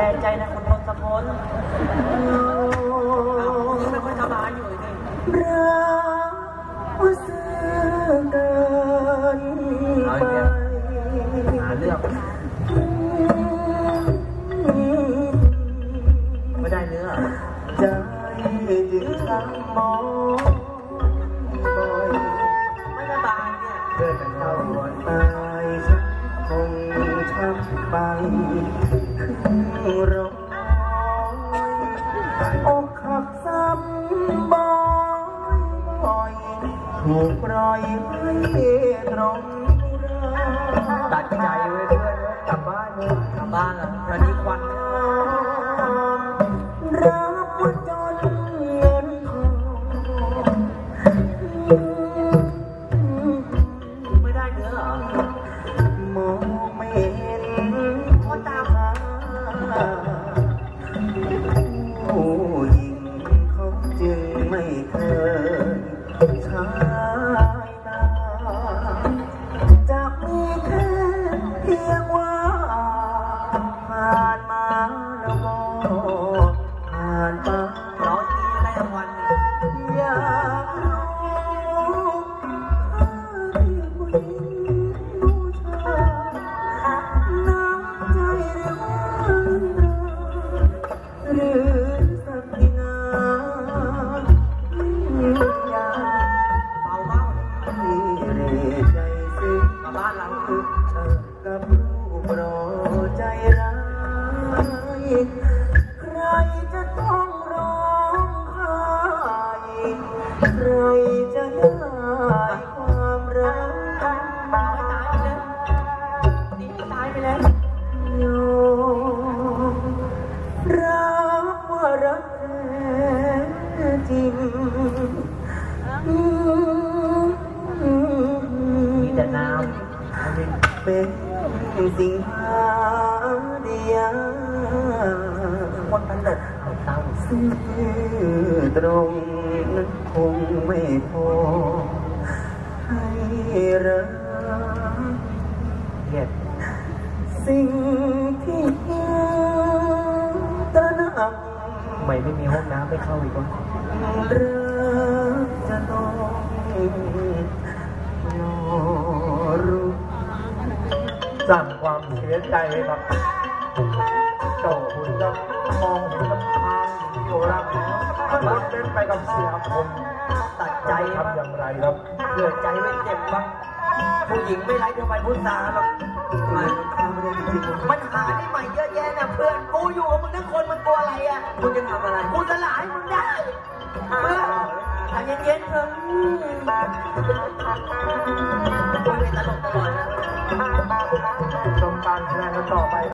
แรงใจนะคุณทศพลยังไม่ค่อยสบายอยู่เลยรักว่าซื่อเกินไปหาเรื่องไม่ได้เนื้อใจจึงทำมองบ่อยไม่สบายเนี่ยเพื่อนเท่าตายฉันคงช้ำไป រយអូខកសាំបងអើយធ្វើប្រយទេត្រង់ដាច់ใจវិញអើយតាមបានតាមបានអានេះខ្វាន់ ใครจะต้องร้องไห้ใครจะได้ความรักตายไปแล้วหนีตายไปแล้วโยมรักว่ารักแท้จริง มีแต่น้ำเป็นสิ่ง ซื่อตรงนั้นคงไม่พอ ให้รักเหี้ยสิ่งที่ตระหนักทำไมไม่มีห้องน้ำไม่เข้าอีกวะรักจะต้องรอรู้สร้างความเสียใจให้กับ เดินไปกับเสียคมตัดใจใจครับทำอย่างไรครับเกิดใจไม่เจ็บบ้างผู้หญิงไม่ไร้เธอไปพุทธาหรอกมันข้าไม่ได้จริงมันหาได้ใหม่เยอะแยะนะเพื่อนกูอยู่กับมึงทั้งคนมันตัวอะไรอะมึงจะทำอะไรกูจะหลายมึงได้เพื่อนใจเย็นๆเถอะกูเป็นตลกตลอดนะชมการแสดงกันต่อไป